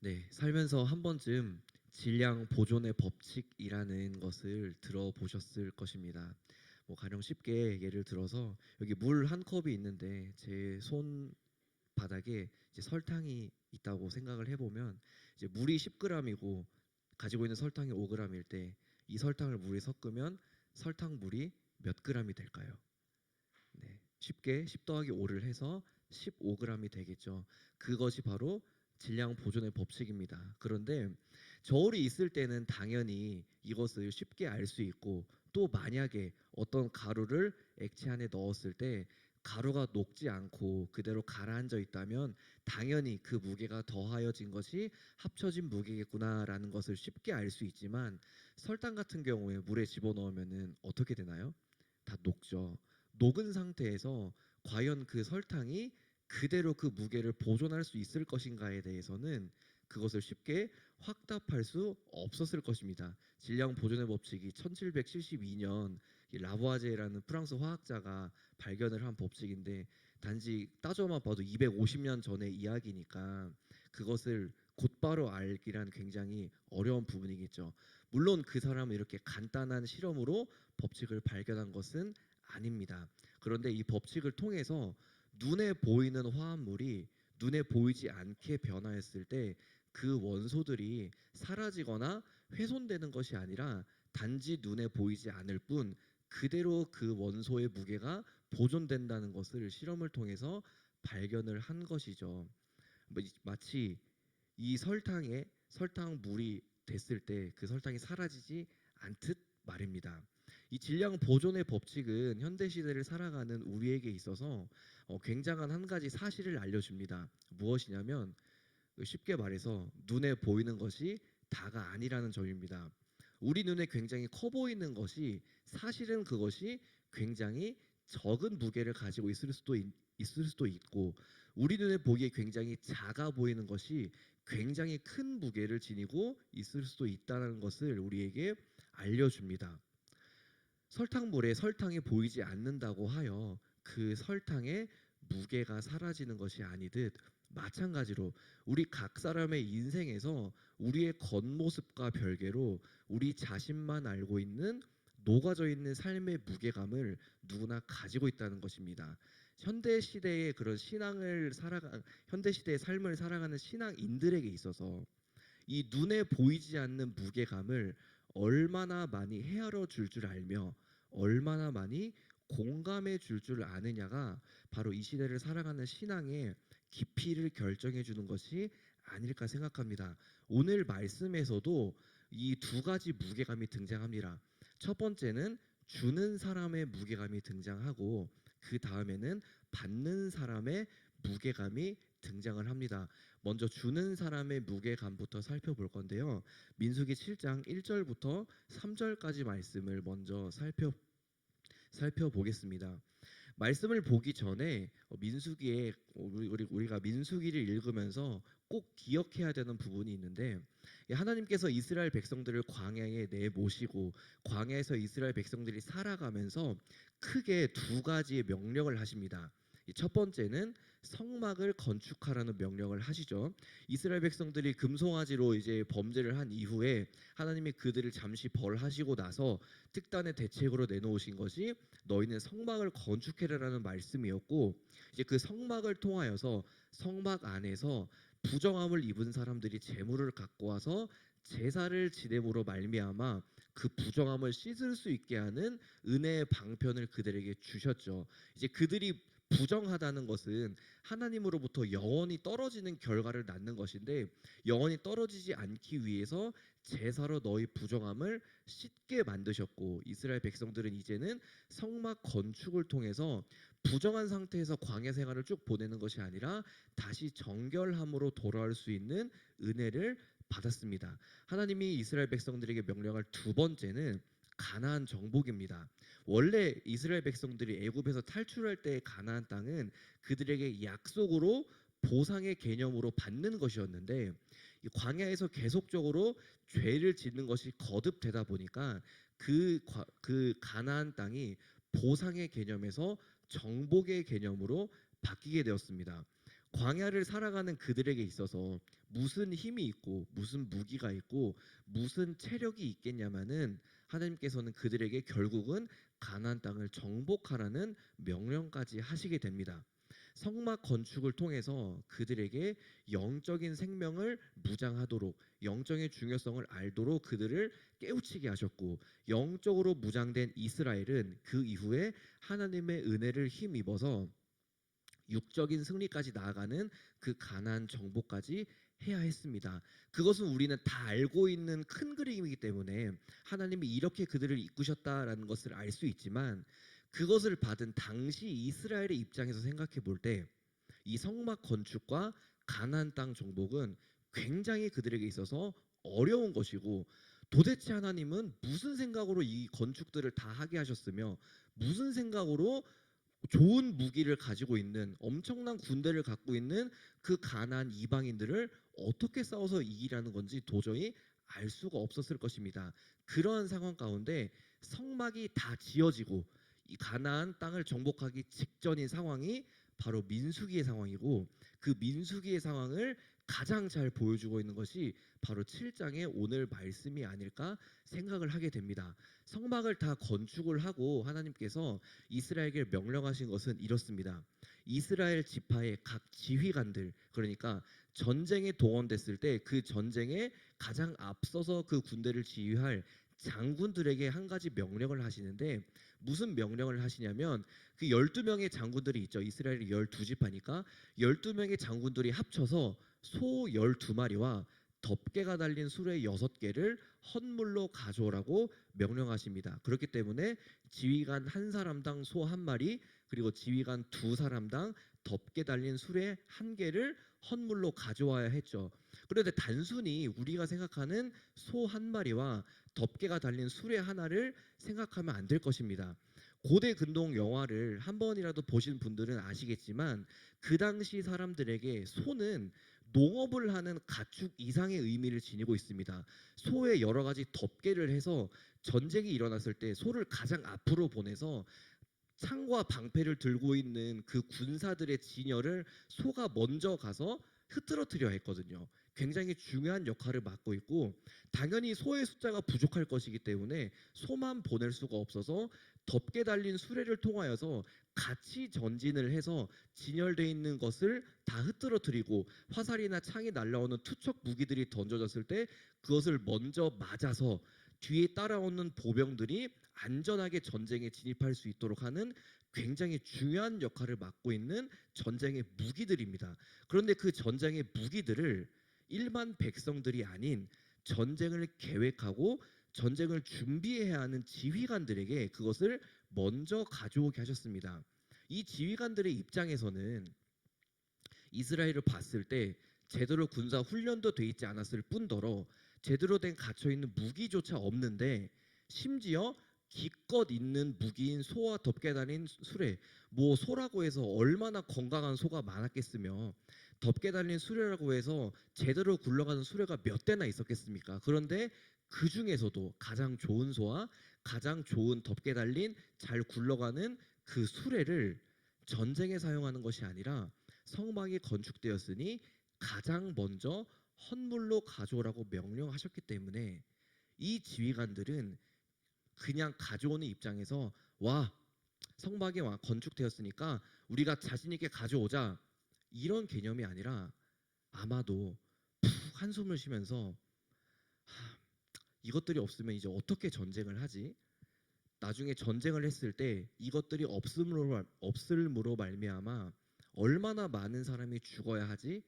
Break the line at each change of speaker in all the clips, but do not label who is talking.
네, 살면서 한 번쯤 질량 보존의 법칙이라는 것을 들어보셨을 것입니다. 뭐 가령 쉽게 예를 들어서 여기 물 한 컵이 있는데 제 손 바닥에 이제 설탕이 있다고 생각을 해보면 이제 물이 10g이고 가지고 있는 설탕이 5g일 때 이 설탕을 물에 섞으면 설탕 물이 몇 g이 될까요? 네, 쉽게 10 더하기 5를 해서 15g이 되겠죠. 그것이 바로 질량 보존의 법칙입니다. 그런데 저울이 있을 때는 당연히 이것을 쉽게 알 수 있고 또 만약에 어떤 가루를 액체 안에 넣었을 때 가루가 녹지 않고 그대로 가라앉아 있다면 당연히 그 무게가 더하여진 것이 합쳐진 무게겠구나라는 것을 쉽게 알 수 있지만 설탕 같은 경우에 물에 집어넣으면은 어떻게 되나요? 다 녹죠. 녹은 상태에서 과연 그 설탕이 그대로 그 무게를 보존할 수 있을 것인가에 대해서는 그것을 쉽게 확답할 수 없었을 것입니다. 질량 보존의 법칙이 1772년 라보아제라는 프랑스 화학자가 발견을 한 법칙인데 단지 따져만 봐도 250년 전의 이야기니까 그것을 곧바로 알기란 굉장히 어려운 부분이겠죠. 물론 그 사람은 이렇게 간단한 실험으로 법칙을 발견한 것은 아닙니다. 그런데 이 법칙을 통해서 눈에 보이는 화합물이 눈에 보이지 않게 변화했을 때 그 원소들이 사라지거나 훼손되는 것이 아니라 단지 눈에 보이지 않을 뿐 그대로 그 원소의 무게가 보존된다는 것을 실험을 통해서 발견을 한 것이죠. 마치 이 설탕에 설탕 물이 됐을 때 그 설탕이 사라지지 않듯 말입니다. 이 질량 보존의 법칙은 현대 시대를 살아가는 우리에게 있어서 어, 굉장한 한 가지 사실을 알려줍니다. 무엇이냐면 쉽게 말해서 눈에 보이는 것이 다가 아니라는 점입니다. 우리 눈에 굉장히 커 보이는 것이 사실은 그것이 굉장히 적은 무게를 가지고 있을 수도 있, 있을 수도 있고 우리 눈에 보기에 굉장히 작아 보이는 것이 굉장히 큰 무게를 지니고 있을 수도 있다는 것을 우리에게 알려줍니다. 설탕물에 설탕이 보이지 않는다고 하여 그 설탕의 무게가 사라지는 것이 아니듯 마찬가지로 우리 각 사람의 인생에서 우리의 겉모습과 별개로 우리 자신만 알고 있는 녹아져 있는 삶의 무게감을 누구나 가지고 있다는 것입니다. 현대 시대의 그런 신앙을 살아가 현대 시대의 삶을 살아가는 신앙인들에게 있어서 이 눈에 보이지 않는 무게감을 얼마나 많이 헤아려 줄 줄 알며 얼마나 많이 공감해 줄 줄 아느냐가 바로 이 시대를 살아가는 신앙의 깊이를 결정해 주는 것이 아닐까 생각합니다. 오늘 말씀에서도 이 두 가지 무게감이 등장합니다. 첫 번째는 주는 사람의 무게감이 등장하고 그 다음에는 받는 사람의 무게감이 등장을 합니다. 먼저 주는 사람의 무게감부터 살펴볼 건데요. 민수기 7장 1절부터 3절까지 말씀을 먼저 살펴 살펴보겠습니다. 말씀을 보기 전에 어, 민수기에 우리, 우리- 우리가 민수기를 읽으면서 꼭 기억해야 되는 부분이 있는데 이 하나님께서 이스라엘 백성들을 광야에 내 모시고 광야에서 이스라엘 백성들이 살아가면서 크게 두 가지의 명령을 하십니다. 이첫 번째는 성막을 건축하라는 명령을 하시죠. 이스라엘 백성들이 금송아지로 이제 범죄를 한 이후에 하나님이 그들을 잠시 벌하시고 나서 특단의 대책으로 내놓으신 것이 너희는 성막을 건축해라라는 말씀이었고 이제 그 성막을 통하여서 성막 안에서 부정함을 입은 사람들이 재물을 갖고 와서 제사를 지냄으로 말미암아 그 부정함을 씻을 수 있게 하는 은혜의 방편을 그들에게 주셨죠. 이제 그들이 부정하다는 것은 하나님으로부터 영원히 떨어지는 결과를 낳는 것인데 영원히 떨어지지 않기 위해서 제사로 너희 부정함을 씻게 만드셨고 이스라엘 백성들은 이제는 성막 건축을 통해서 부정한 상태에서 광야 생활을 쭉 보내는 것이 아니라 다시 정결함으로 돌아올 수 있는 은혜를 받았습니다. 하나님이 이스라엘 백성들에게 명령할 두 번째는 가나안 정복입니다. 원래 이스라엘 백성들이 애굽에서 탈출할 때 가나안 땅은 그들에게 약속으로 보상의 개념으로 받는 것이었는데 이 광야에서 계속적으로 죄를 짓는 것이 거듭되다 보니까 그, 과- 그 가나안 땅이 보상의 개념에서 정복의 개념으로 바뀌게 되었습니다. 광야를 살아가는 그들에게 있어서 무슨 힘이 있고 무슨 무기가 있고 무슨 체력이 있겠냐마는 하나님께서는 그들에게 결국은 가나안 땅을 정복하라는 명령까지 하시게 됩니다. 성막 건축을 통해서 그들에게 영적인 생명을 무장하도록 영적인 중요성을 알도록 그들을 깨우치게 하셨고 영적으로 무장된 이스라엘은 그 이후에 하나님의 은혜를 힘입어서 육적인 승리까지 나아가는 그 가난 정복까지 해야 했습니다. 그것은 우리는 다 알고 있는 큰 그림이기 때문에 하나님이 이렇게 그들을 이끄셨다라는 것을 알 수 있지만 그것을 받은 당시 이스라엘의 입장에서 생각해 볼 때 이 성막 건축과 가나안 땅 정복은 굉장히 그들에게 있어서 어려운 것이고 도대체 하나님은 무슨 생각으로 이 건축들을 다 하게 하셨으며 무슨 생각으로 좋은 무기를 가지고 있는 엄청난 군대를 갖고 있는 그 가나안 이방인들을 어떻게 싸워서 이기라는 건지 도저히 알 수가 없었을 것입니다. 그러한 상황 가운데 성막이 다 지어지고 이 가나안 땅을 정복하기 직전인 상황이 바로 민수기의 상황이고 그 민수기의 상황을 가장 잘 보여주고 있는 것이 바로 7장의 오늘 말씀이 아닐까 생각을 하게 됩니다. 성막을 다 건축을 하고 하나님께서 이스라엘에게 명령하신 것은 이렇습니다. 이스라엘 지파의 각 지휘관들 그러니까 전쟁에 동원됐을 때 그 전쟁에 가장 앞서서 그 군대를 지휘할 장군들에게 한 가지 명령을 하시는데 무슨 명령을 하시냐면 그 12명의 장군들이 있죠. 이스라엘이 12지파니까 12명의 장군들이 합쳐서 소 12마리와 덮개가 달린 수레 6개를 헌물로 가져오라고 명령하십니다. 그렇기 때문에 지휘관 한 사람당 소 한 마리 그리고 지휘관 두 사람당 덮개 달린 수레 한 개를 헌물로 가져와야 했죠. 그런데 단순히 우리가 생각하는 소 한 마리와 덮개가 달린 수레 하나를 생각하면 안 될 것입니다. 고대 근동 영화를 한 번이라도 보신 분들은 아시겠지만 그 당시 사람들에게 소는 농업을 하는 가축 이상의 의미를 지니고 있습니다. 소에 여러 가지 덮개를 해서 전쟁이 일어났을 때 소를 가장 앞으로 보내서 창과 방패를 들고 있는 그 군사들의 진열을 소가 먼저 가서 흐트러뜨려 했거든요. 굉장히 중요한 역할을 맡고 있고 당연히 소의 숫자가 부족할 것이기 때문에 소만 보낼 수가 없어서 덮개 달린 수레를 통하여서 같이 전진을 해서 진열돼 있는 것을 다 흐트러뜨리고 화살이나 창이 날라오는 투척 무기들이 던져졌을 때 그것을 먼저 맞아서 뒤에 따라오는 보병들이 안전하게 전쟁에 진입할 수 있도록 하는 굉장히 중요한 역할을 맡고 있는 전쟁의 무기들입니다. 그런데 그 전쟁의 무기들을 일반 백성들이 아닌 전쟁을 계획하고 전쟁을 준비해야 하는 지휘관들에게 그것을 먼저 가져오게 하셨습니다. 이 지휘관들의 입장에서는 이스라엘을 봤을 때 제대로 군사 훈련도 돼 있지 않았을 뿐더러 제대로 된 갇혀 있는 무기조차 없는데 심지어 기껏 있는 무기인 소와 덮개 달린 수레 뭐 소라고 해서 얼마나 건강한 소가 많았겠으며 덮개 달린 수레라고 해서 제대로 굴러가는 수레가 몇 대나 있었겠습니까? 그런데 그 중에서도 가장 좋은 소와 가장 좋은 덮개 달린 잘 굴러가는 그 수레를 전쟁에 사용하는 것이 아니라 성막이 건축되었으니 가장 먼저 헌물로 가져오라고 명령하셨기 때문에 이 지휘관들은 그냥 가져오는 입장에서 와 성막이 와 건축되었으니까 우리가 자신 있게 가져오자 이런 개념이 아니라 아마도 푹 한숨을 쉬면서 하, 이것들이 없으면 이제 어떻게 전쟁을 하지? 나중에 전쟁을 했을 때 이것들이 없음으로 말- 없을므로 말미암아 얼마나 많은 사람이 죽어야 하지?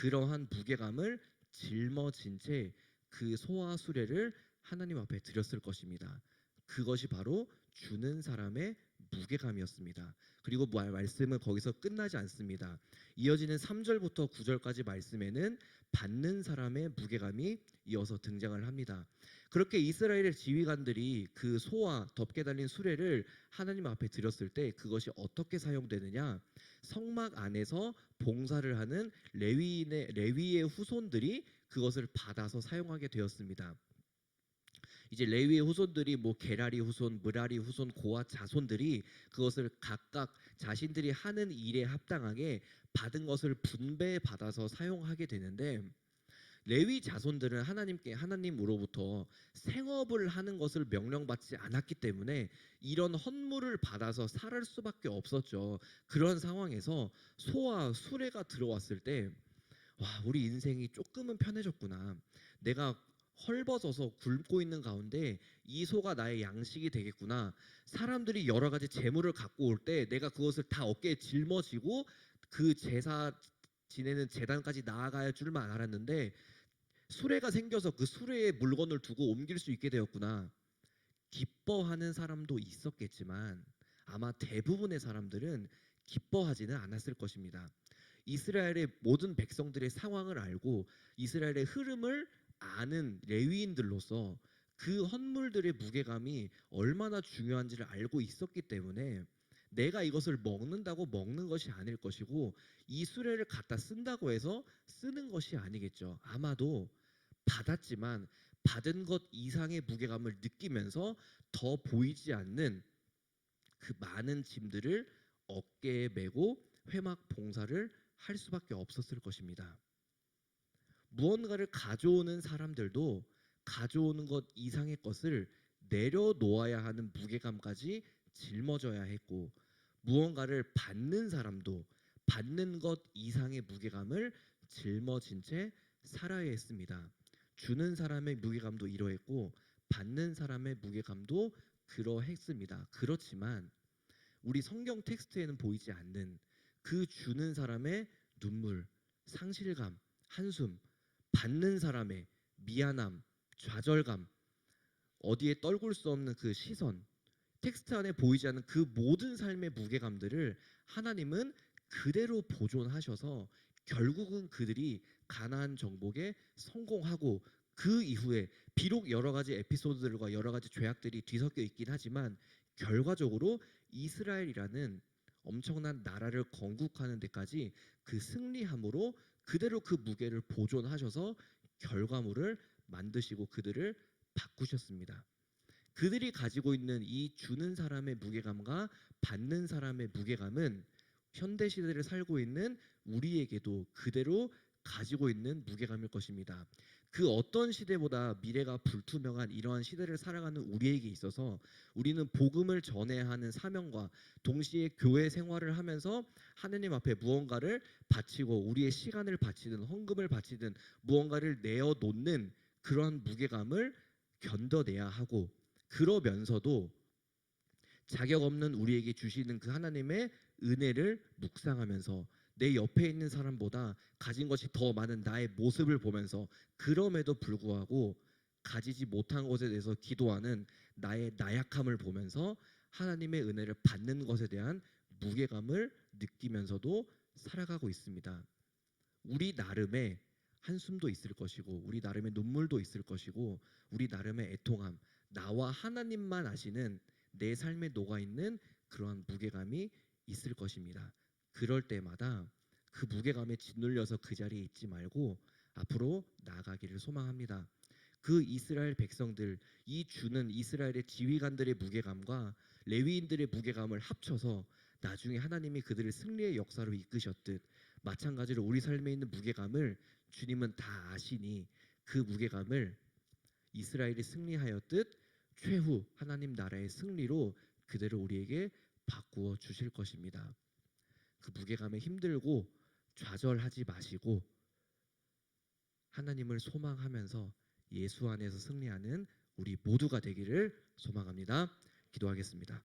그러한 무게감을 짊어진 채 그 소와 수레를 하나님 앞에 드렸을 것입니다. 그것이 바로 주는 사람의 무게감이었습니다. 그리고 말- 말씀은 거기서 끝나지 않습니다. 이어지는 3절부터 9절까지 말씀에는 받는 사람의 무게감이 이어서 등장을 합니다. 그렇게 이스라엘의 지휘관들이 그 소와 덮개 달린 수레를 하나님 앞에 드렸을 때 그것이 어떻게 사용되느냐? 성막 안에서 봉사를 하는 레위인의 레위의 후손들이 그것을 받아서 사용하게 되었습니다. 이제 레위의 후손들이 뭐 게라리 후손, 무라리 후손, 고아 자손들이 그것을 각각 자신들이 하는 일에 합당하게 받은 것을 분배 받아서 사용하게 되는데 레위 자손들은 하나님께 하나님으로부터 생업을 하는 것을 명령받지 않았기 때문에 이런 헌물을 받아서 살할 수밖에 없었죠. 그런 상황에서 소와 수레가 들어왔을 때 와, 우리 인생이 조금은 편해졌구나. 내가 헐벗어서 굶고 있는 가운데 이 소가 나의 양식이 되겠구나. 사람들이 여러 가지 재물을 갖고 올 때 내가 그것을 다 어깨에 짊어지고 그 제사 지내는 재단까지 나아갈 줄만 알았는데 수레가 생겨서 그 수레에 물건을 두고 옮길 수 있게 되었구나. 기뻐하는 사람도 있었겠지만 아마 대부분의 사람들은 기뻐하지는 않았을 것입니다. 이스라엘의 모든 백성들의 상황을 알고 이스라엘의 흐름을 아는 레위인들로서 그 헌물들의 무게감이 얼마나 중요한지를 알고 있었기 때문에 내가 이것을 먹는다고 먹는 것이 아닐 것이고 이 수레를 갖다 쓴다고 해서 쓰는 것이 아니겠죠. 아마도 받았지만 받은 것 이상의 무게감을 느끼면서 더 보이지 않는 그 많은 짐들을 어깨에 메고 회막 봉사를 할 수밖에 없었을 것입니다. 무언가를 가져오는 사람들도 가져오는 것 이상의 것을 내려놓아야 하는 무게감까지 짊어져야 했고 무언가를 받는 사람도 받는 것 이상의 무게감을 짊어진 채 살아야 했습니다. 주는 사람의 무게감도 이러했고 받는 사람의 무게감도 그러했습니다. 그렇지만 우리 성경 텍스트에는 보이지 않는 그 주는 사람의 눈물, 상실감, 한숨, 받는 사람의 미안함, 좌절감, 어디에 떨굴 수 없는 그 시선, 텍스트 안에 보이지 않는 그 모든 삶의 무게감들을 하나님은 그대로 보존하셔서 결국은 그들이 가나안 정복에 성공하고 그 이후에 비록 여러 가지 에피소드들과 여러 가지 죄악들이 뒤섞여 있긴 하지만 결과적으로 이스라엘이라는 엄청난 나라를 건국하는 데까지 그 승리함으로 그대로 그 무게를 보존하셔서 결과물을 만드시고 그들을 바꾸셨습니다. 그들이 가지고 있는 이 주는 사람의 무게감과 받는 사람의 무게감은 현대 시대를 살고 있는 우리에게도 그대로 가지고 있는 무게감일 것입니다. 그 어떤 시대보다 미래가 불투명한 이러한 시대를 살아가는 우리에게 있어서 우리는 복음을 전해야 하는 사명과 동시에 교회 생활을 하면서 하느님 앞에 무언가를 바치고 우리의 시간을 바치든 헌금을 바치든 무언가를 내어 놓는 그러한 무게감을 견뎌내야 하고 그러면서도 자격 없는 우리에게 주시는 그 하나님의 은혜를 묵상하면서 내 옆에 있는 사람보다 가진 것이 더 많은 나의 모습을 보면서 그럼에도 불구하고 가지지 못한 것에 대해서 기도하는 나의 나약함을 보면서 하나님의 은혜를 받는 것에 대한 무게감을 느끼면서도 살아가고 있습니다. 우리 나름의 한숨도 있을 것이고 우리 나름의 눈물도 있을 것이고 우리 나름의 애통함 나와 하나님만 아시는 내 삶에 녹아 있는 그러한 무게감이 있을 것입니다. 그럴 때마다 그 무게감에 짓눌려서 그 자리에 있지 말고 앞으로 나아가기를 소망합니다. 그 이스라엘 백성들 이 주는 이스라엘의 지휘관들의 무게감과 레위인들의 무게감을 합쳐서 나중에 하나님이 그들을 승리의 역사로 이끄셨듯 마찬가지로 우리 삶에 있는 무게감을 주님은 다 아시니 그 무게감을 이스라엘이 승리하였듯 최후 하나님 나라의 승리로 그대로 우리에게 바꾸어 주실 것입니다. 그 무게감에 힘들고 좌절하지 마시고 하나님을 소망하면서 예수 안에서 승리하는 우리 모두가 되기를 소망합니다. 기도하겠습니다.